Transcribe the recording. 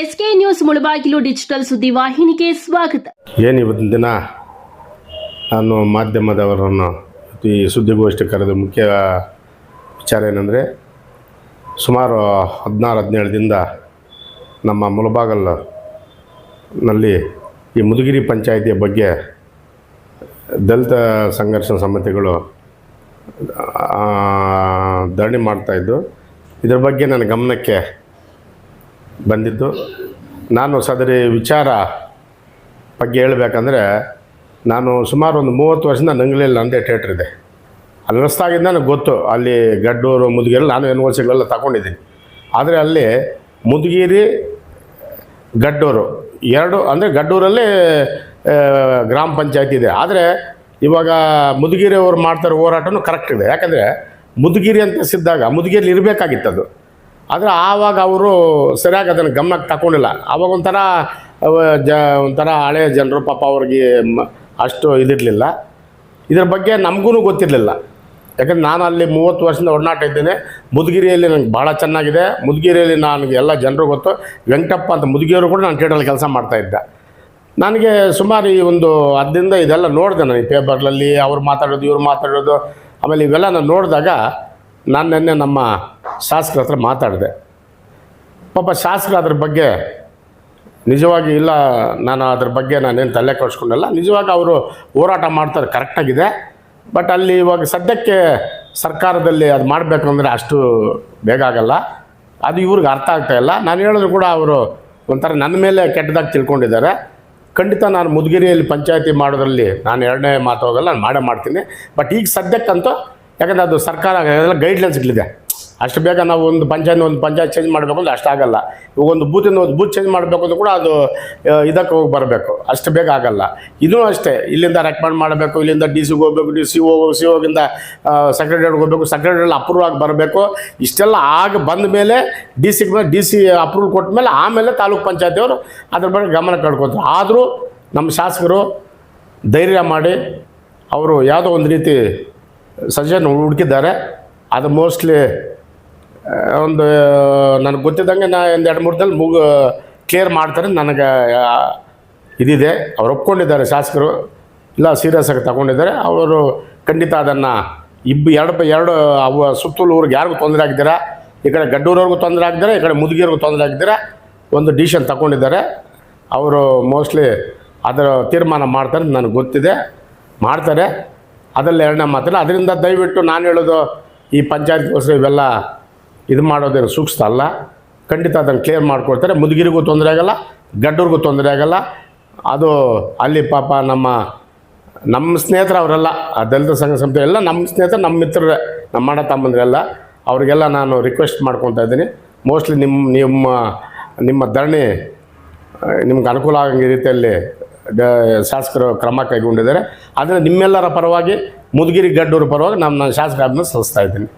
SK news Mulbagal digital ಸುದ್ದಿ ವಾಹಿನಿಗೆ ಸ್ವಾಗತ. ಏನು ಇವತ್ತಿನ ದಿನ ನಾನು ಮಾಧ್ಯಮದವರನ್ನು ಈ ಸುದ್ದಿಗೋಷ್ಠಿ ಕರೆದ ಮುಖ್ಯ ವಿಚಾರ ಏನಂದರೆ, ಸುಮಾರು ಹದಿನಾರು, ಹದಿನೇಳು ದಿನದ ನಮ್ಮ ಮುಳಬಾಗಲ್ನಲ್ಲಿ ಈ ಮುದುಗಿರಿ ಪಂಚಾಯಿತಿಯ ಬಗ್ಗೆ ದಲಿತ ಸಂಘರ್ಷ ಸಮಿತಿಗಳು ಧರಣಿ ಮಾಡ್ತಾಯಿದ್ದು ಇದ್ರ ಬಗ್ಗೆ ನನ್ನ ಗಮನಕ್ಕೆ ಬಂದಿದ್ದು. ನಾನು ಸದರಿ ವಿಚಾರ ಬಗ್ಗೆ ಹೇಳಬೇಕಂದ್ರೆ, ನಾನು ಸುಮಾರು ಒಂದು ಮೂವತ್ತು ವರ್ಷದಿಂದ ನಂಗ್ಲೇಲಿ ನಂದೇ ಥಿಯೇಟ್ರ್ ಇದೆ. ಅಲ್ಲಿ ನಡೆಸ್ದಾಗಿಂದ ನನಗೆ ಗೊತ್ತು, ಅಲ್ಲಿ ಗಡ್ಡೂರು ಮುದುಗಿರಿ ನಾನು ಯೂನಿವರ್ಸಿಟಿಗಳೆಲ್ಲ ತಗೊಂಡಿದ್ದೀನಿ. ಆದರೆ ಅಲ್ಲಿ ಮುದುಗಿರಿ, ಗಡ್ಡೂರು, ಎರಡು ಅಂದರೆ ಗಡ್ಡೂರಲ್ಲಿ ಗ್ರಾಮ ಪಂಚಾಯತಿ ಇದೆ. ಆದರೆ ಇವಾಗ ಮುದುಗಿರಿ ಅವರು ಮಾಡ್ತಾರೋ ಹೋರಾಟನೂ ಕರೆಕ್ಟ್ ಇದೆ. ಯಾಕಂದರೆ ಮುದುಗಿರಿ ಅಂತ ಸಿದ್ದಾಗ ಮುದುಗಿರಿಲಿ ಇರಬೇಕಾಗಿತ್ತು ಅದು. ಆದರೆ ಆವಾಗ ಅವರು ಸರಿಯಾಗಿ ಅದನ್ನು ಗಮನಕ್ಕೆ ತಗೊಂಡಿಲ್ಲ ಆವಾಗ ಒಂಥರ ಜ, ಒಂಥರ ಹಳೆಯ ಜನರು ಪಾಪ ಅವ್ರಿಗೆ ಅಷ್ಟು ಇದಿರಲಿಲ್ಲ. ಇದ್ರ ಬಗ್ಗೆ ನಮಗೂ ಗೊತ್ತಿರಲಿಲ್ಲ. ಯಾಕಂದ್ರೆ ನಾನು ಅಲ್ಲಿ ಮೂವತ್ತು ವರ್ಷದಿಂದ ಒಡನಾಟ ಇದ್ದೇನೆ. ಮುದುಗಿರಿಯಲ್ಲಿ ನನಗೆ ಭಾಳ ಚೆನ್ನಾಗಿದೆ. ಮುದುಗಿರಿಯಲ್ಲಿ ನನಗೆ ಎಲ್ಲ ಜನರು ಗೊತ್ತು. ವೆಂಕಟಪ್ಪ ಅಂತ ಮುದುಗಿಯವರು ಕೂಡ ನಾನು ಥಿಯೇಟ್ರಲ್ಲಿ ಕೆಲಸ ಮಾಡ್ತಾಯಿದ್ದೆ ನನಗೆ ಸುಮಾರು ಈ ಒಂದು ಅದರಿಂದ ಇದೆಲ್ಲ ನೋಡಿದೆ ನಾನು ಈ ಪೇಪರ್ಲಲ್ಲಿ ಅವ್ರು ಮಾತಾಡೋದು, ಇವ್ರು ಮಾತಾಡೋದು. ಆಮೇಲೆ ಇವೆಲ್ಲ ನಾನು ನೋಡಿದಾಗ, ನಾನು ನಿನ್ನೆ ನಮ್ಮ ಶಾಸಕರ ಹತ್ರ ಮಾತಾಡಿದೆ. ಪಾಪ ಶಾಸಕರು ಅದ್ರ ಬಗ್ಗೆ ನಿಜವಾಗಿ ಇಲ್ಲ, ನಾನು ಅದ್ರ ಬಗ್ಗೆ ನಾನೇನು ತಲೆ ಕಳ್ಸ್ಕೊಂಡಲ್ಲ ನಿಜವಾಗಿ ಅವರು ಹೋರಾಟ ಮಾಡ್ತಾರೆ ಕರೆಕ್ಟಾಗಿದೆ ಬಟ್ ಅಲ್ಲಿ ಇವಾಗ ಸದ್ಯಕ್ಕೆ ಸರ್ಕಾರದಲ್ಲಿ ಅದು ಮಾಡಬೇಕು ಅಂದರೆ ಅಷ್ಟು ಬೇಗ ಆಗಲ್ಲ. ಅದು ಇವ್ರಿಗೆ ಅರ್ಥ ಆಗ್ತಾ ಇಲ್ಲ. ನಾನು ಹೇಳಿದ್ರು ಕೂಡ ಅವರು ಒಂಥರ ನನ್ನ ಮೇಲೆ ಕೆಟ್ಟದಾಗಿ ತಿಳ್ಕೊಂಡಿದ್ದಾರೆ. ಖಂಡಿತ ನಾನು ಮುದ್ಗಿರಿಯಲ್ಲಿ ಪಂಚಾಯತಿ ಮಾಡೋದ್ರಲ್ಲಿ ನಾನು ಎರಡನೇ ಮಾತು ಹೋಗಲ್ಲ, ನಾನು ಮಾಡೇ ಮಾಡ್ತೀನಿ. ಬಟ್ ಈಗ ಸದ್ಯಕ್ಕಂತೂ, ಯಾಕಂದರೆ ಅದು ಸರ್ಕಾರ ಗೈಡ್ಲೈನ್ಸ್ಗಳಿದೆ ಅಷ್ಟು ಬೇಗ ನಾವು ಒಂದು ಪಂಚಾಯತ್ ಒಂದು ಪಂಚಾಯತ್ ಚೇಂಜ್ ಮಾಡಬೇಕು ಅಂದ್ರೆ ಅಷ್ಟಾಗಲ್ಲ ಇವಾಗ ಒಂದು ಬೂತಿಂದ ಒಂದು ಬೂತ್ ಚೇಂಜ್ ಮಾಡಬೇಕು ಅಂದ್ರೆ ಕೂಡ ಅದು ಇದಕ್ಕೆ ಹೋಗಿ ಬರಬೇಕು. ಅಷ್ಟು ಬೇಗ ಆಗಲ್ಲ. ಇದೂ ಅಷ್ಟೇ. ಇಲ್ಲಿಂದ ರೆಕಮೆಂಡ್ ಮಾಡಬೇಕು, ಇಲ್ಲಿಂದ ಡಿ ಸಿಗೆ ಹೋಗ್ಬೇಕು ಡಿ ಸಿ ಹೋಗೋ ಸಿ ಹೋಗಿಂದ ಸೆಕ್ರೆಟರಿಗೆ ಹೋಗಬೇಕು ಸೆಕ್ರೆಟರಿ ಅಪ್ರೂವ್ ಆಗಿ ಬರಬೇಕು. ಇಷ್ಟೆಲ್ಲ ಆಗ ಬಂದ ಮೇಲೆ ಡಿ ಸಿಗೆ ಡಿ ಸಿ ಅಪ್ರೂವ್ ಕೊಟ್ಟ ಮೇಲೆ ಆಮೇಲೆ ತಾಲೂಕ್ ಪಂಚಾಯತಿಯವರು ಅದ್ರ ಬಗ್ಗೆ ಗಮನ ಕಳ್ಕೊತಾರೆ. ಆದರೂ ನಮ್ಮ ಶಾಸಕರು ಧೈರ್ಯ ಮಾಡಿ ಅವರು ಯಾವುದೋ ಒಂದು ರೀತಿ ಸಜೆಷನ್ ಹುಡುಕಿದ್ದಾರೆ. ಅದು ಮೋಸ್ಟ್ಲಿ ಒಂದು ನನಗೆ ಗೊತ್ತಿದ್ದಂಗೆ ನಾ ಒಂದು ಎರಡು ಮೂರು ದಿನ ಮುಗ ಕ್ಲಿಯರ್ ಮಾಡ್ತಾರೆ, ನನಗೆ ಇದಿದೆ. ಅವ್ರು ಒಪ್ಕೊಂಡಿದ್ದಾರೆ, ಶಾಸಕರು. ಇಲ್ಲ ಸೀರಿಯಸ್ ಆಗಿ ತಗೊಂಡಿದ್ದಾರೆ. ಅವರು ಖಂಡಿತ ಅದನ್ನು ಇಬ್ಬ ಎರಡು ಎರಡು, ಅವ ಸುತ್ತಲೂ ಊರಿಗೆ ಯಾರಿಗೂ ತೊಂದರೆ ಆಗಿದ್ದೀರಾ ಈ ಕಡೆ ಗಡ್ಡೂರವ್ರಿಗೂ ತೊಂದರೆ ಆಗಿದ್ದಾರೆ ಈ ಕಡೆ ಮುದುಗಿಯವ್ರಿಗೂ ತೊಂದರೆ ಆಗಿದ್ದೀರಾ ಒಂದು ಡಿಸಿಷನ್ ತಗೊಂಡಿದ್ದಾರೆ. ಅವರು ಮೋಸ್ಟ್ಲಿ ಅದರ ತೀರ್ಮಾನ ಮಾಡ್ತಾರೆ, ನನಗೆ ಗೊತ್ತಿದೆ. ಮಾಡ್ತಾರೆ. ಅದರಲ್ಲಿ ಎರಡನೇ ಮಾತಿಲ್ಲ. ಅದರಿಂದ ದಯವಿಟ್ಟು ನಾನು ಹೇಳೋದು, ಈ ಪಂಚಾಯತ್ಗೋಸ್ಕರ ಇವೆಲ್ಲ ಇದು ಮಾಡೋದೇನು ಸೂಕ್ತ ಅಲ್ಲ. ಖಂಡಿತ ಅದನ್ನು ಕ್ಲಿಯರ್ ಮಾಡ್ಕೊಳ್ತಾರೆ. ಮುದುಗಿರಿಗೂ ತೊಂದರೆ ಆಗಲ್ಲ ಗಡ್ಡೂರಿಗೂ ತೊಂದರೆ ಆಗಲ್ಲ. ಅದು ಅಲ್ಲಿ ಪಾಪ ನಮ್ಮ ನಮ್ಮ ಸ್ನೇಹಿತರು ಅವರೆಲ್ಲ, ಆ ದಲಿತ ಸಂಘ ಸಂಸ್ಥೆ ಎಲ್ಲ ನಮ್ಮ ಸ್ನೇಹಿತರು, ನಮ್ಮ ಮಿತ್ರರೇ, ನಮ್ಮ ಅಣ್ಣ ತಮ್ಮಂದ್ರೆಲ್ಲ ಅವರಿಗೆಲ್ಲ ನಾನು ರಿಕ್ವೆಸ್ಟ್ ಮಾಡ್ಕೊತಾ ಇದ್ದೀನಿ. ಮೋಸ್ಟ್ಲಿ ನಿಮ್ಮ ನಿಮ್ಮ ನಿಮ್ಮ ಧರಣಿ, ನಿಮ್ಗೆ ಅನುಕೂಲ ಆಗೋ ರೀತಿಯಲ್ಲಿ ಡ ಶಾಸಕರು ಕ್ರಮ ಕೈಗೊಂಡಿದ್ದಾರೆ. ಆದರೆ ನಿಮ್ಮೆಲ್ಲರ ಪರವಾಗಿ, ಮುದುಗಿರಿ ಗಡ್ಡೂರ ಪರವಾಗಿ ನಾನು ನಾನು ಶಾಸಕ ಸಲ್ಲಿಸ್ತಾ ಇದ್ದೀನಿ.